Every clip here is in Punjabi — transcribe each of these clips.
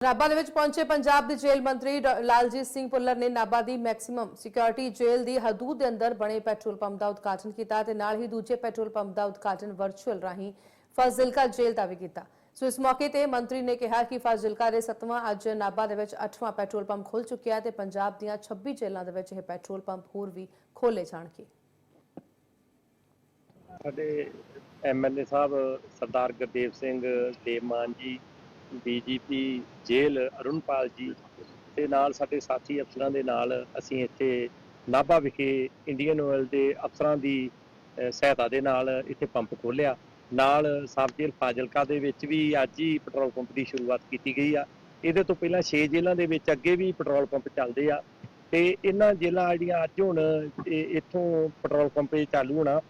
ਨਾਭਾ ਦੇ ਵਿੱਚ ਪਹੁੰਚੇ ਪੰਜਾਬ ਦੇ ਜੇਲ੍ਹ ਮੰਤਰੀ ਲਾਲਜੀਤ ਸਿੰਘ ਭੁੱਲਰ ਨੇ ਨਾਭਾ ਦੀ ਮੈਕਸਿਮਮ ਸਿਕਿਉਰਿਟੀ ਜੇਲ੍ਹ ਦੀ ਹਦੂਦ ਦੇ ਅੰਦਰ ਬਣੇ ਪੈਟਰੋਲ ਪੰਪ ਦਾ ਉਦਘਾਟਨ ਕੀਤਾ ਤੇ ਨਾਲ ਹੀ ਦੂਜੇ ਪੈਟਰੋਲ ਪੰਪ ਦਾ ਉਦਘਾਟਨ ਵਰਚੁਅਲ ਰਾਹੀਂ ਫਾਜ਼ਿਲਕਾ ਜੇਲ੍ਹ ਦਾ ਵੀ ਕੀਤਾ। ਸੋ ਇਸ ਮੌਕੇ ਤੇ ਮੰਤਰੀ ਨੇ ਕਿਹਾ ਕਿ ਫਾਜ਼ਿਲਕਾ ਦੇ 7ਵਾਂ ਅੱਜ ਨਾਭਾ ਦੇ ਵਿੱਚ 8ਵਾਂ ਪੈਟਰੋਲ ਪੰਪ ਖੁੱਲ ਚੁੱਕਿਆ ਹੈ ਤੇ ਪੰਜਾਬ ਦੀਆਂ 26 ਜੇਲ੍ਹਾਂ ਦੇ ਵਿੱਚ ਇਹ ਪੈਟਰੋਲ ਪੰਪ ਹੋਰ ਵੀ ਖੋਲੇ ਜਾਣਗੇ। ਸਾਡੇ ਐਮਐਲਏ ਸਾਹਿਬ ਸਰਦਾਰ ਗੁਰਦੇਵ ਸਿੰਘ ਦੇਵਮਾਨ ਜੀ ਡੀਜੀਪੀ ਜੇਲ੍ਹ ਅਰੁਣਪਾਲ ਜੀ ਤੇ ਨਾਲ ਸਾਡੇ ਸਾਥੀ ਅਫਸਰਾਂ ਦੇ ਨਾਲ ਅਸੀਂ ਇੱਥੇ ਨਾਭਾ ਵਿਖੇ ਇੰਡੀਅਨ ਆਇਲ ਦੇ ਅਫਸਰਾਂ ਦੀ ਸਹਾਇਤਾ ਦੇ ਨਾਲ ਇੱਥੇ ਪੰਪ ਖੋਲਿਆ ਨਾਲ ਸਬ ਜੇਲ੍ਹ ਫਾਜ਼ਿਲਕਾ ਦੇ ਵਿੱਚ ਵੀ ਅੱਜ ਹੀ ਪੈਟਰੋਲ ਪੰਪ ਦੀ ਸ਼ੁਰੂਆਤ ਕੀਤੀ ਗਈ ਆ। ਇਹਦੇ ਤੋਂ ਪਹਿਲਾਂ 6 ਜੇਲ੍ਹਾਂ ਦੇ ਵਿੱਚ ਅੱਗੇ ਵੀ ਪੈਟਰੋਲ ਪੰਪ ਚੱਲਦੇ ਆ ਤੇ ਇਹਨਾਂ ਜੇਲ੍ਹਾਂ ਜਿਹੜੀਆਂ ਅੱਜ ਹੁਣ, ਇਹ- ਇੱਥੋਂ ਪੈਟਰੋਲ ਪੰਪ ਚਾਲੂ ਹੋਣਾ,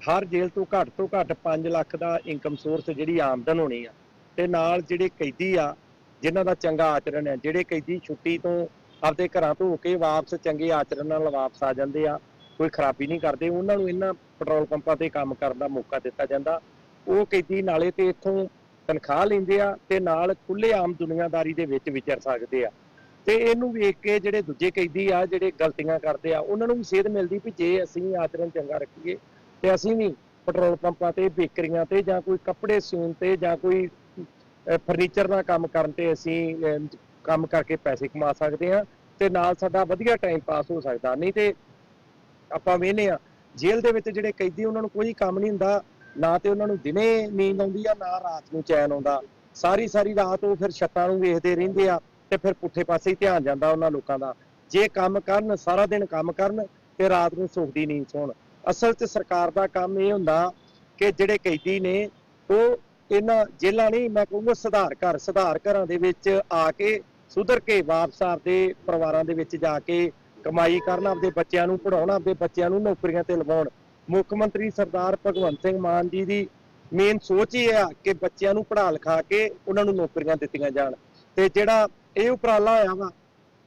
ਹਰ ਜੇਲ੍ਹ ਤੋਂ ਘੱਟ ਤੋਂ ਘੱਟ 5 ਲੱਖ ਦਾ ਇਨਕਮ ਸੋਰਸ ਜਿਹੜੀ ਆਮਦਨ ਹੋਣੀ ਆ। ਤੇ ਨਾਲ ਜਿਹੜੇ ਕੈਦੀ ਆ, ਜਿਨ੍ਹਾਂ ਦਾ ਚੰਗਾ ਆਚਰਣ ਹੈ, ਜਿਹੜੇ ਕੈਦੀ ਛੁੱਟੀ ਤੋਂ ਆਪਦੇ ਘਰਾਂ ਤੋਂ ਹੋ ਕੇ ਵਾਪਸ ਚੰਗੇ ਆਚਰਣ ਨਾਲ ਵਾਪਸ ਆ ਜਾਂਦੇ ਆ, ਕੋਈ ਖਰਾਬੀ ਨਹੀਂ ਕਰਦੇ, ਉਹਨਾਂ ਨੂੰ ਇਹਨਾਂ ਪੈਟਰੋਲ ਪੰਪਾਂ ਤੇ ਕੰਮ ਕਰਨ ਦਾ ਮੌਕਾ ਦਿੱਤਾ ਜਾਂਦਾ। ਉਹ ਕੈਦੀ ਨਾਲੇ ਤੇ ਇੱਥੋਂ ਤਨਖਾਹ ਲੈਂਦੇ ਆ ਤੇ ਨਾਲ ਖੁੱਲੇ ਆਮ ਦੁਨੀਆਦਾਰੀ ਦੇ ਵਿੱਚ ਵਿਚਰ ਸਕਦੇ ਆ। ਤੇ ਇਹਨੂੰ ਵੇਖ ਕੇ ਜਿਹੜੇ ਦੂਜੇ ਕੈਦੀ ਆ, ਜਿਹੜੇ ਗਲਤੀਆਂ ਕਰਦੇ ਆ, ਉਹਨਾਂ ਨੂੰ ਵੀ ਸੇਧ ਮਿਲਦੀ ਵੀ ਜੇ ਅਸੀਂ ਆਚਰਣ ਚੰਗਾ ਰੱਖੀਏ ਤੇ ਅਸੀਂ ਵੀ ਪੈਟਰੋਲ ਪੰਪਾਂ ਤੇ, ਬੇਕਰੀਆਂ ਤੇ ਜਾਂ ਕੋਈ ਕੱਪੜੇ ਸਿਉਣ ਤੇ ਜਾਂ ਕੋਈ ਫਰਨੀਚਰ ਦਾ ਕੰਮ ਕਰਨ ਤੇ ਅਸੀਂ ਕੰਮ ਕਰਕੇ ਪੈਸੇ ਕਮਾ ਸਕਦੇ ਹਾਂ ਤੇ ਨਾਲ ਸਾਡਾ ਵਧੀਆ ਟਾਈਮ ਪਾਸ ਹੋ ਸਕਦਾ। ਨਹੀਂ ਤੇ ਆਪਾਂ ਵੇਖਨੇ ਆ, ਜੇਲ੍ਹ ਦੇ ਵਿੱਚ ਜਿਹੜੇ ਕੈਦੀ ਉਹਨਾਂ ਨੂੰ ਕੋਈ ਕੰਮ ਨਹੀਂ ਹੁੰਦਾ, ਨਾ ਤੇ ਉਹਨਾਂ ਨੂੰ ਦਿਨੇ ਨੀਂਦ ਆਉਂਦੀ ਆ, ਨਾ ਰਾਤ ਨੂੰ ਚੈਨ ਆਉਂਦਾ। ਸਾਰੀ ਸਾਰੀ ਰਾਤ ਉਹ ਫਿਰ ਛੱਤਾਂ ਨੂੰ ਵੇਖਦੇ ਰਹਿੰਦੇ ਆ ਤੇ ਫਿਰ ਪੁੱਠੇ ਪਾਸੇ ਹੀ ਧਿਆਨ ਜਾਂਦਾ ਉਹਨਾਂ ਲੋਕਾਂ ਦਾ। ਜੇ ਕੰਮ ਕਰਨ, ਸਾਰਾ ਦਿਨ ਕੰਮ ਕਰਨ ਤੇ ਰਾਤ ਨੂੰ ਸੁੱਖ ਦੀ ਨੀਂਦ ਸੌਣ। ਅਸਲ 'ਚ ਸਰਕਾਰ ਦਾ ਕੰਮ ਇਹ ਹੁੰਦਾ ਕਿ ਜਿਹੜੇ ਕੈਦੀ ਨੇ, ਉਹ ਇਹਨਾਂ ਜੇਲਾਂ ਨਹੀਂ, ਮੈਂ ਕਹੂੰਗਾ ਸੁਧਾਰ ਘਰ, ਸੁਧਾਰ ਘਰਾਂ ਦੇ ਵਿੱਚ ਆ ਕੇ ਸੁਧਰ ਕੇ ਵਾਪਸ ਆਪਦੇ ਪਰਿਵਾਰਾਂ ਦੇ ਵਿੱਚ ਜਾ ਕੇ ਕਮਾਈ ਕਰਨ, ਆਪਦੇ ਬੱਚਿਆਂ ਨੂੰ ਪੜਾਉਣ ਆਪਦੇ ਬੱਚਿਆਂ ਨੂੰ ਨੌਕਰੀਆਂ ਤੇ ਲਵਾਉਣ। ਮੁੱਖ ਮੰਤਰੀ ਸਰਦਾਰ ਭਗਵੰਤ ਸਿੰਘ ਮਾਨ ਜੀ ਦੀ ਮੇਨ ਸੋਚ ਇਹ ਆ ਕਿ ਬੱਚਿਆਂ ਨੂੰ ਪੜ੍ਹਾ ਲਿਖਾ ਕੇ ਉਹਨਾਂ ਨੂੰ ਨੌਕਰੀਆਂ ਦਿੱਤੀਆਂ ਜਾਣ। ਤੇ ਜਿਹੜਾ ਇਹ ਉਪਰਾਲਾ ਹੋਇਆ ਵਾ,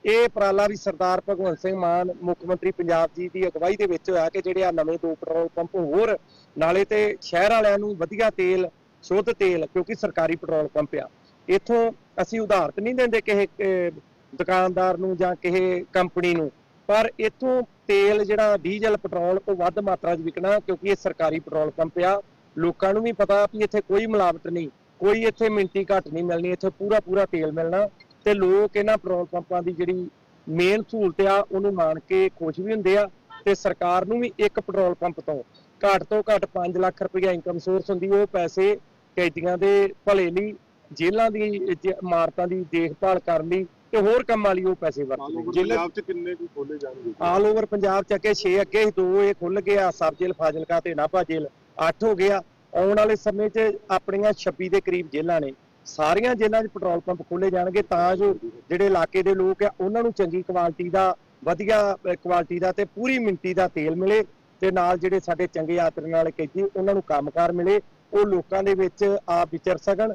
ਇਹ ਉਪਰਾਲਾ ਵੀ ਸਰਦਾਰ ਭਗਵੰਤ ਸਿੰਘ ਮਾਨ, ਮੁੱਖ ਮੰਤਰੀ ਪੰਜਾਬ ਜੀ ਦੀ ਅਗਵਾਈ ਦੇ ਵਿੱਚ ਹੋਇਆ ਕਿ ਜਿਹੜੇ ਆ ਨਵੇਂ ਦੋ ਪੈਟਰੋਲ ਪੰਪ ਹੋਰ, ਨਾਲੇ ਤੇ ਸ਼ਹਿਰ ਵਾਲਿਆਂ ਨੂੰ ਵਧੀਆ ਤੇਲ ਸ਼ੁੱਧ ਤੇਲ, ਕਿਉਂਕਿ ਸਰਕਾਰੀ ਪੈਟਰੋਲ ਪੰਪ ਆ। ਇਥੋਂ ਅਸੀਂ ਉਧਾਰਤ ਨਹੀਂ ਦਿੰਦੇ ਕਿਸੇ ਦੁਕਾਨਦਾਰ ਨੂੰ ਜਾਂ ਕਿਸੇ ਕੰਪਨੀ ਨੂੰ। ਪਰ ਇਥੋਂ ਤੇਲ ਜਿਹੜਾ ਡੀਜ਼ਲ, ਪੈਟਰੋਲ ਉਹ ਵੱਧ ਮਾਤਰਾ 'ਚ ਵਿਕਣਾ, ਕਿਉਂਕਿ ਇਹ ਸਰਕਾਰੀ ਪੈਟਰੋਲ ਪੰਪ ਆ। ਲੋਕਾਂ ਨੂੰ ਵੀ ਪਤਾ ਵੀ ਇੱਥੇ ਕੋਈ ਮਿਲਾਵਟ ਨਹੀਂ, ਕੋਈ ਇੱਥੇ ਮਿੰਟੀ ਘੱਟ ਨਹੀਂ ਮਿਲਣੀ, ਇੱਥੇ ਪੂਰਾ ਪੂਰਾ ਤੇਲ ਮਿਲਣਾ। ਤੇ ਲੋਕ ਇਹਨਾਂ ਪੈਟਰੋਲ ਪੰਪਾਂ ਦੀ ਜਿਹੜੀ ਮੇਨ ਸਹੂਲਤ ਆ, ਉਹਨੂੰ ਮਾਣ ਕੇ ਖੁਸ਼ ਵੀ ਹੁੰਦੇ ਆ। ਤੇ ਸਰਕਾਰ ਨੂੰ ਵੀ ਇੱਕ ਪੈਟਰੋਲ ਪੰਪ ਤੋਂ ਘੱਟ ਤੋਂ ਘੱਟ 5 ਲੱਖ ਰੁਪਏ ਇਨਕਮ ਸੋਰਸ ਹੁੰਦੀ, ਉਹ ਪੈਸੇ ਕੈਦੀਆਂ ਦੇ ਭਲੇ ਲਈ ਜੇਲ੍ਹਾਂ ਦੀ ਜ- ਇਮਾਰਤਾਂ ਦੀ ਦੇਖਭਾਲ ਕਰਨ ਲਈ ਤੇ ਹੋਰ ਕੰਮਾਂ ਲਈ ਉਹ ਪੈਸੇ ਵਰਤਦੇ ਨੇ। ਜ਼ਿਲ੍ਹੇ ਪੰਜਾਬ ਚ ਕਿੰਨੇ ਕੁ ਖੋਲੇ ਜਾਣਗੇ? ਆਲ ਓਵਰ ਪੰਜਾਬ ਚ ਅੱਗੇ 6 ਅੱਗੇ ਸੀ, ਦੋ ਇਹ ਖੁੱਲ ਗਿਆ ਸਬ ਜੇਲ੍ਹ ਫਾਜ਼ਿਲਕਾ ਤੇ ਨਾਭਾ ਜੇਲ੍ਹ 8 ਹੋ ਗਿਆ। ਆਉਣ ਵਾਲੇ ਸਮੇਂ 'ਚ ਆਪਣੀਆਂ 26 ਦੇ ਕਰੀਬ ਜੇਲ੍ਹਾਂ ਨੇ। ਸਾਰੀਆਂ ਜੇਲ੍ਹਾਂ 'ਚ ਪੈਟਰੋਲ ਪੰਪ ਖੋਲੇ ਜਾਣਗੇ ਤਾਂ ਜੋ ਜਿਹੜੇ ਇਲਾਕੇ ਦੇ ਲੋਕ ਆ ਉਹਨਾਂ ਨੂੰ ਚੰਗੀ ਕੁਆਲਿਟੀ ਦਾ ਵਧੀਆ ਕੁਆਲਿਟੀ ਦਾ ਤੇ ਪੂਰੀ ਮਿੰਟੀ ਦਾ ਤੇਲ ਮਿਲੇ ਤੇ ਨਾਲ ਜਿਹੜੇ ਸਾਡੇ ਚੰਗੇ ਆਚਰਣ ਵਾਲੇ ਕੈਦੀ ਉਹਨਾਂ ਨੂੰ ਕੰਮਕਾਰ ਮਿਲੇ। ਉਹ ਲੋਕਾਂ ਦੇ ਵਿੱਚ ਆਪ ਵਿਚਰ ਸਕਣ